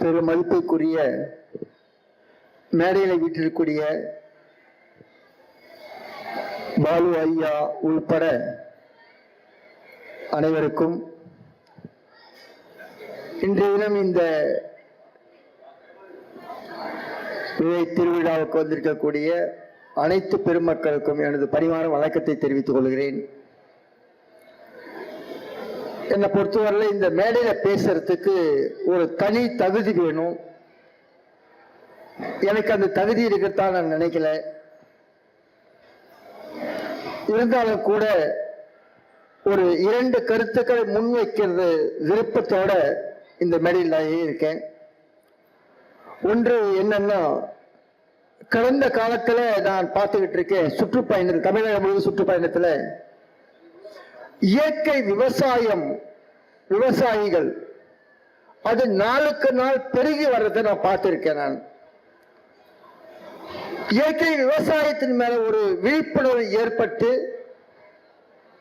பெரும் மதிப்புக்குரிய மேடையில் வீட்டிற்குரிய பாலு ஐயா உள்பட அனைவருக்கும் இன்றைய தினம் இந்த விதை திருவிழாவுக்கு வந்திருக்கக்கூடிய அனைத்து பெருமக்களுக்கும் எனது பரிமாற வழக்கத்தை தெரிவித்துக் கொள்கிறேன். என்னை பொறுத்தவரையில் இந்த மேடையில் பேசுறதுக்கு ஒரு தனி தகுதி வேணும். எனக்கு அந்த தகுதி இருக்கிறதா நான் நினைக்கல. இருந்தாலும் கூட ஒரு இரண்டு கருத்துக்களை முன்வைக்கிறது விருப்பத்தோட இந்த மேடையில் நான் இருக்கேன். ஒன்று என்னன்னா கடந்த காலத்தில் நான் பார்த்துக்கிட்டு இருக்கேன் சுற்றுப்பயணம் தமிழகம் முழுவதும் சுற்றுப்பயணத்தில் இயற்கை விவசாயம் விவசாயிகள். அது நாளுக்கு நாள் பெருகி வர்றதை நான் பார்த்திருக்கேன் நான். இயற்கை விவசாயத்தின் மேல ஒரு விழிப்புணர்வு ஏற்பட்டு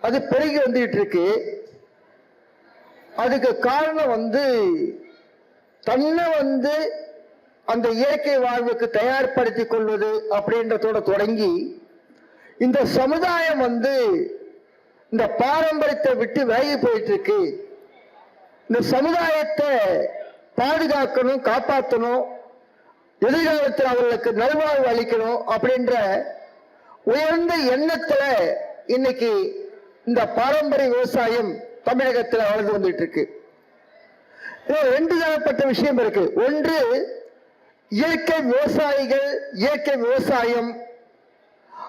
அது பெருகி வந்துட்டு இருக்கு அதுக்கு காரணம் வந்து தன்னை வந்து அந்த இயற்கை வாழ்வுக்கு தயார்படுத்திக் கொள்வது அப்படின்றதோட தொடங்கி இந்த சமுதாயம் வந்து இந்த பாரம்பரியத்தை விட்டு விலகி போயிட்டு இருக்கு இந்த சமுதாயத்தை பாதுகாக்கணும் காப்பாற்றணும் எதிர்காலத்தில் அவர்களுக்கு நல்வாழ்வு அளிக்கணும் அப்படின்ற உயர்ந்த எண்ணத்துல இன்னைக்கு இந்த பாரம்பரிய விவசாயம் தமிழகத்தில் வளர்ந்து வந்துட்டு இருக்கு ரெண்டு தரப்பட்ட விஷயம் இருக்கு. ஒன்று இயற்கை விவசாயிகள் இயற்கை விவசாயம்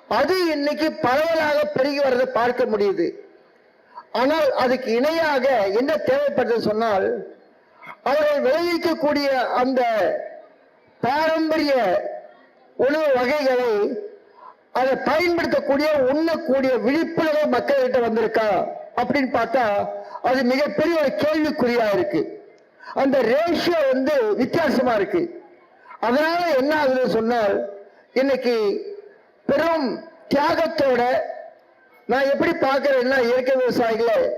அது இன்னைக்கு பரவலாக பெருகி வர்றதை பார்க்க முடியுது. ஆனால் அதுக்கு இணையாக என்ன தேவைப்பட்டது சொன்னால் அவர்கள் விளைவிக்கக்கூடிய அந்த பாரம்பரிய உணவு வகைகளை அதை பயன்படுத்தக்கூடிய உண்ணக்கூடிய விழிப்புணர்வு மக்கள்கிட்ட வந்திருக்கா அப்படின்னு பார்த்தா அது மிகப்பெரிய ஒரு கேள்விக்குறியா இருக்கு. அந்த ரேஷியோ வந்து வித்தியாசமா இருக்கு. அதனால என்ன ஆகுதுன்னு சொன்னால் இன்னைக்கு பெரும் தியாகத்தோட நான் எப்படி பார்க்கிறேன்னா இயற்கை விவசாயிகளை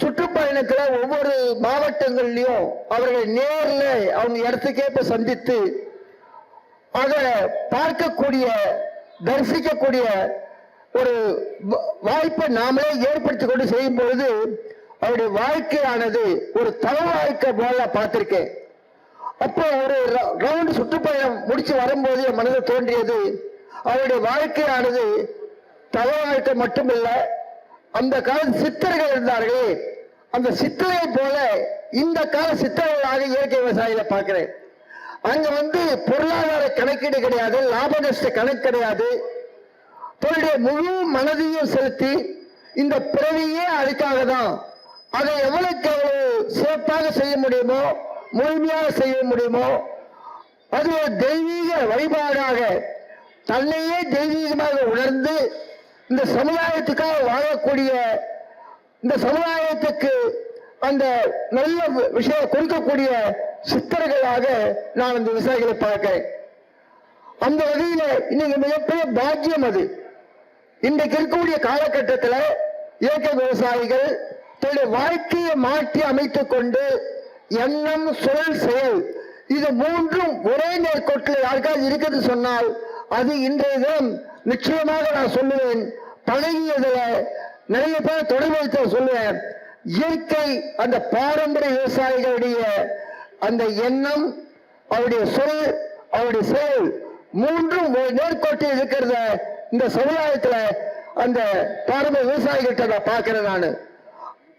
சுற்றுப்பயணத்துல ஒவ்வொரு மாவட்டங்கள்லயும் அவர்களை நேர்ல அவங்க இடத்துக்கே சந்தித்து அதை பார்க்கக்கூடிய தரிசிக்கக்கூடிய ஒரு வாய்ப்பை நாமளே ஏற்படுத்தி கொண்டு செய்யும் பொழுது அவருடைய வாழ்க்கையானது ஒரு தள வாழ்க்கை போல பார்த்திருக்கேன். அப்போ ஒரு ர- ரவுண்ட் சுற்றுப்பயணம் முடிச்சு வரும்போது என் மனதில் தோன்றியது அவருடைய வாழ்க்கையானது தவ வாழ்க்கை மட்டுமில்ல அந்த கால சித்தர்கள் இருந்தார்களே அந்த சித்தரை போல இந்த கால சித்தர்களாக இயற்கை விவசாயிகளை பார்க்கிறேன். அங்க வந்து பொருளாதார கணக்கீடு கிடையாது லாப நஷ்ட கணக்கு கிடையாது. தன்னுடைய முழு மனதையும் செலுத்தி இந்த பிறவியே அதுக்காக தான். அதை எவ்வளவுக்கு எவ்வளவு சிறப்பாக செய்ய முடியுமோ முழுமையாக செய்ய முடியுமோ அது ஒரு தெய்வீக வழிபாடாக தன்னையே தெய்வீகமாக உணர்ந்து இந்த சமுதாயத்துக்காக வாழக்கூடிய இந்த சமுதாயத்துக்கு அந்த நல்ல வி- விஷயம் கொடுக்கக்கூடிய சித்தர்களாக நான் அந்த விவசாயிகளை பார்க்கிறேன். அந்த வகையில இன்னைக்கு மிகப்பெரிய பாக்கியம் அது. இன்றைக்கு இருக்கக்கூடிய காலகட்டத்தில் இயற்கை விவசாயிகள் தன்னுடைய வாழ்க்கையை மாற்றி அமைத்துக் கொண்டு எண்ணம் சொல் செயல் இது மூன்றும் ஒரே நேர்கோட்டில் யாருக்காவது இருக்குது சொன்னால் அது இன்றைய தினம் நிச்சயமாக நான் சொல்லுவேன். பழகியதுல நிறைய பேர் தொடர்பு வைத்த சொல்லுவேன். இயற்கை அந்த பாரம்பரிய விவசாயிகளுடைய அந்த எண்ணம் அவருடைய சொல் அவருடைய செயல் மூன்றும் நேர்கோட்டில் இருக்கிறத இந்த சமுதாயத்துல அந்த பாரம்பரிய விவசாயிகிட்ட நான் பார்க்கிறேன் நான்.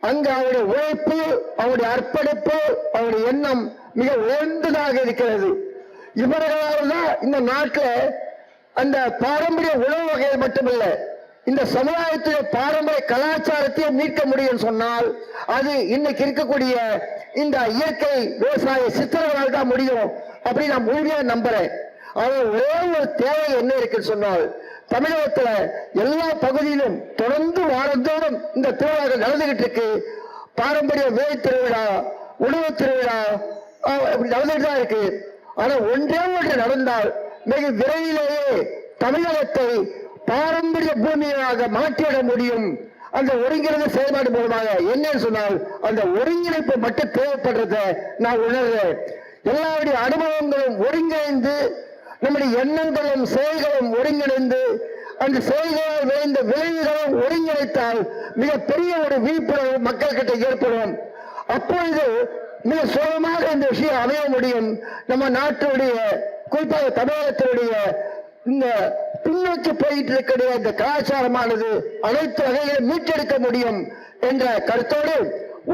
அங்க அவருடைய உழைப்பு அவருடைய அர்ப்பணிப்பு அவருடைய எண்ணம் மிக உயர்ந்ததாக இருக்கிறது. இவர்களால் தான் இந்த நாட்டில் அந்த பாரம்பரிய உணவு வகைகள் மட்டுமல்ல இந்த சமுதாயத்துடைய பாரம்பரிய கலாச்சாரத்தை மீட்க முடியும் சொன்னால் அது இன்னைக்கு இருக்கக்கூடிய இந்த இயற்கை விவசாய சித்திரங்களால் தான் முடியும் அப்படி நான் முழுமையா நம்புறேன். ஆனால் ஒரே ஒரு தேவை என்ன இருக்குன்னு சொன்னால் தமிழகத்துல எல்லா பகுதியிலும் தொடர்ந்து வாரந்தோறும் இந்த திருவிழாக்கள் நடந்துகிட்டு இருக்கு. பாரம்பரிய வேல் திருவிழா உணவு திருவிழா இப்படி நடந்துகிட்டு தான் இருக்கு. ஆனா ஒன்றே ஒன்று நடந்தால் மிக விரைவிலேயே தமிழகத்தை பாரம்பரிய பூமியாக மாற்றிட முடியும். அந்த ஒருங்கிணைந்த செயல்பாடு மூலமாக என்னன்னு சொன்னால் அந்த ஒருங்கிணைப்பு மட்டும் தேவைப்படுறத நான் உணர்றேன் எல்லாருடைய அனுபவங்களும் ஒருங்கிணைந்து நம்முடைய எண்ணங்களும் செயல்களும் ஒருங்கிணைந்து அந்த செயல்களால் விளைந்த விளைவுகளும் ஒருங்கிணைத்தால் மிகப்பெரிய ஒரு விழிப்புணர்வு மக்கள் கிட்ட ஏற்படும். அப்பொழுது மிக சுலபமாக இந்த விஷயம் அமைய முடியும். நம்ம நாட்டுடைய குறிப்பாக தமிழகத்தினுடைய இந்த பின்னோக்கி போயிட்டு இருக்கிற இந்த கலாச்சாரமானது அனைத்து வகையிலும் மீட்டெடுக்க முடியும் என்ற கருத்தோடு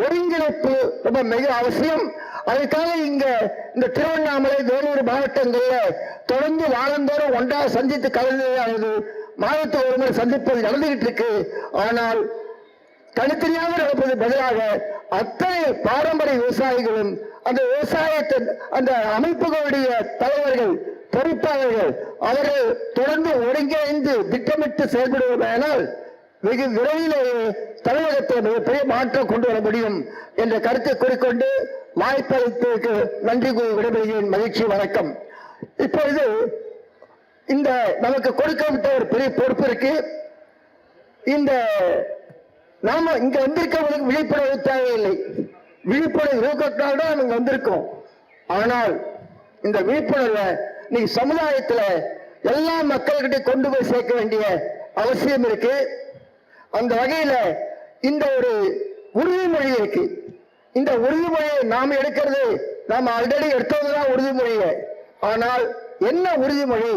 ஒருங்கிணைப்பு ரொம்ப மிக அவசியம். அதுக்காக இங்க இந்த திருவண்ணாமலை வேலூர் மாவட்டங்கள்ல தொடர்ந்து வாரந்தோறும் ஒன்றாக சந்தித்து கலந்து மாதத்தை ஒரு முறை சந்திப்பது நடந்துகிட்டு இருக்கு. ஆனால் தனித்தனியாக நடப்பது பதிலாக அத்தனை பாரம்பரிய விவசாயிகளும் அந்த விவசாயத்தின் அந்த அமைப்புகளுடைய தலைவர்கள் பொறுப்பாளர்கள் அவர்கள் தொடர்ந்து ஒருங்கிணைந்து திட்டமிட்டு செயல்படுவதானால் வெகு விரைவிலேயே தமிழகத்தில் மிகப்பெரிய மாற்றம் கொண்டு வர முடியும் என்ற கருத்தை கூறிக்கொண்டு வாய்ப்பளித்ததற்கு நன்றி கூறி விடைபெறுகிறேன். மகிழ்ச்சி வணக்கம். இப்பொழுது இந்த நமக்கு கொடுக்கப்பட்ட ஒரு பெரிய பொறுப்பு இருக்கு. இந்த நாம இங்க வந்திருக்கவங்களுக்கு விழிப்புணர்வு தேவையில்லை. விழிப்புணர்வு இருக்கத்தால் தான் இங்க வந்திருக்கோம். ஆனால் இந்த விழிப்புணர்வை நீ சமுதாயத்துல எல்லா மக்கள்கிட்ட கொண்டு போய் சேர்க்க வேண்டிய அவசியம் இருக்கு. அந்த வகையில இந்த ஒரு உறுதிமொழி இருக்கு. இந்த உறுதிமொழியை நாம் எடுக்கிறது நாம் ஆல்ரெடி எடுத்ததுதான் உறுதிமொழியை. ஆனால் என்ன உறுதிமொழி?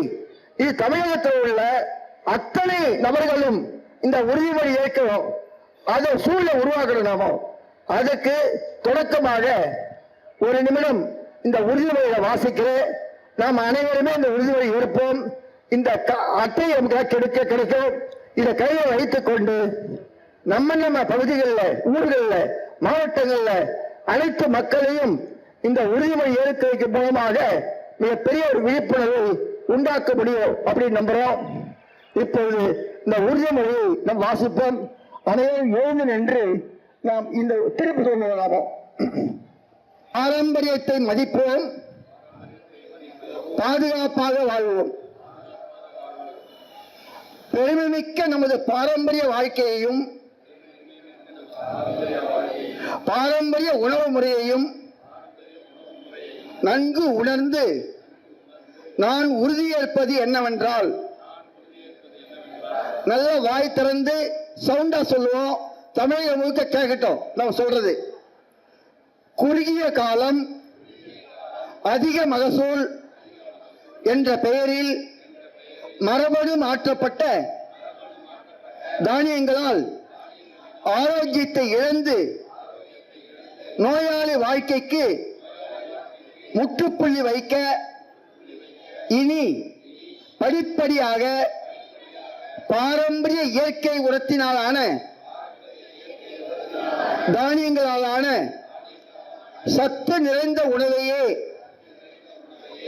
இது தமிழகத்தில் உள்ள அத்தனை நபர்களும் இந்த உறுதிமொழி ஏற்கணும் அதை சூழலை உருவாக்கணும் நாம. அதுக்கு தொடக்கமாக ஒரு நிமிடம் இந்த உறுதிமொழியை வாசிக்கிறேன். நாம் அனைவருமே இந்த உறுதிமொழி இருப்போம் இந்த க- அட்டை நமக்கு கிடைக்க கிடைக்கும் இதை கையில் வைத்துக் கொண்டு நம்ம நம்ம பகுதிகளில் ஊர்களில் மாவட்டங்களில் அனைத்து மக்களையும் இந்த உறுதிமொழி ஏற்க வைக்கும் மூலமாக மிகப்பெரிய ஒரு விழிப்புணர்வை உண்டாக்க முடியும் அப்படின்னு நம்புறோம். இப்பொழுது இந்த உறுதிமொழியை நாம் வாசிப்போம். அனைவரும் எழுந்து நின்று நாம் இந்த திருப்பி சொல்லுவதாகும். பாரம்பரியத்தை மதிப்போம். பாதுகாப்பாக வாழ்வோம். பெருமைமிக்க நமது பாரம்பரிய வாழ்க்கையையும் பாரம்பரிய உணவு முறையையும் நன்கு உணர்ந்து நான் உறுதியேற்பது என்னவென்றால் நல்ல வாய் திறந்து சவுண்டா சொல்லுவோம். தமிழக முழுக்க கேட்கட்டும் நம்ம சொல்றது. குறுகிய காலம் அதிக மகசூல் என்ற பெயரில் மரபணு மாற்றப்பட்ட தானியங்களால் ஆரோக்கியத்தை இழந்து நோயாளி வாழ்க்கைக்கு முற்றுப்புள்ளி வைக்க இனி படிப்படியாக பாரம்பரிய இயற்கை உரத்தினாலான தானியங்களாலான சத்து நிறைந்த உணவையே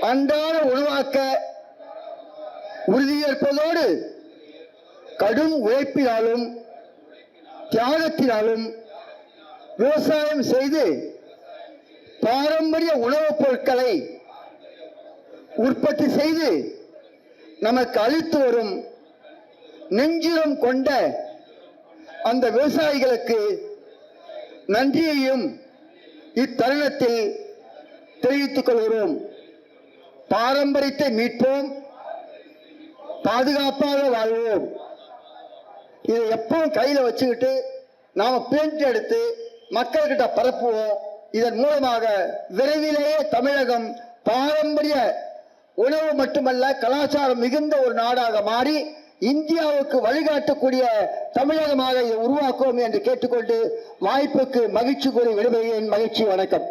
அன்றாட உணவாக்க உறுதியேற்பதோடு கடும் உழைப்பினாலும் தியாகத்தினாலும் விவசாயம் செய்து பாரம்பரிய உணவுப் பொருட்களை உற்பத்தி செய்து நமக்கு அளித்து வரும் நெஞ்சிரம் கொண்ட அந்த விவசாயிகளுக்கு நன்றியையும் இத்தருணத்தில் தெரிவித்துக் கொள்கிறோம். பாரம்பரியத்தை மீட்போம். பாதுகாப்பாக வாழ்வோம். இதை எப்பவும் கையில் வச்சுக்கிட்டு நாம் பிரிண்ட் எடுத்து மக்கள்கிட்ட பரப்புவோம். இதன் மூலமாக விரைவிலேயே தமிழகம் பாரம்பரிய உணவு மட்டுமல்ல கலாச்சாரம் மிகுந்த ஒரு நாடாக மாறி இந்தியாவுக்கு வழிகாட்டக்கூடிய தமிழகமாக இதை உருவாக்குவோம் என்று கேட்டுக்கொண்டு வாய்ப்புக்கு மகிழ்ச்சி கூறி விடுபடுகிறேன் மகிழ்ச்சி வணக்கம்.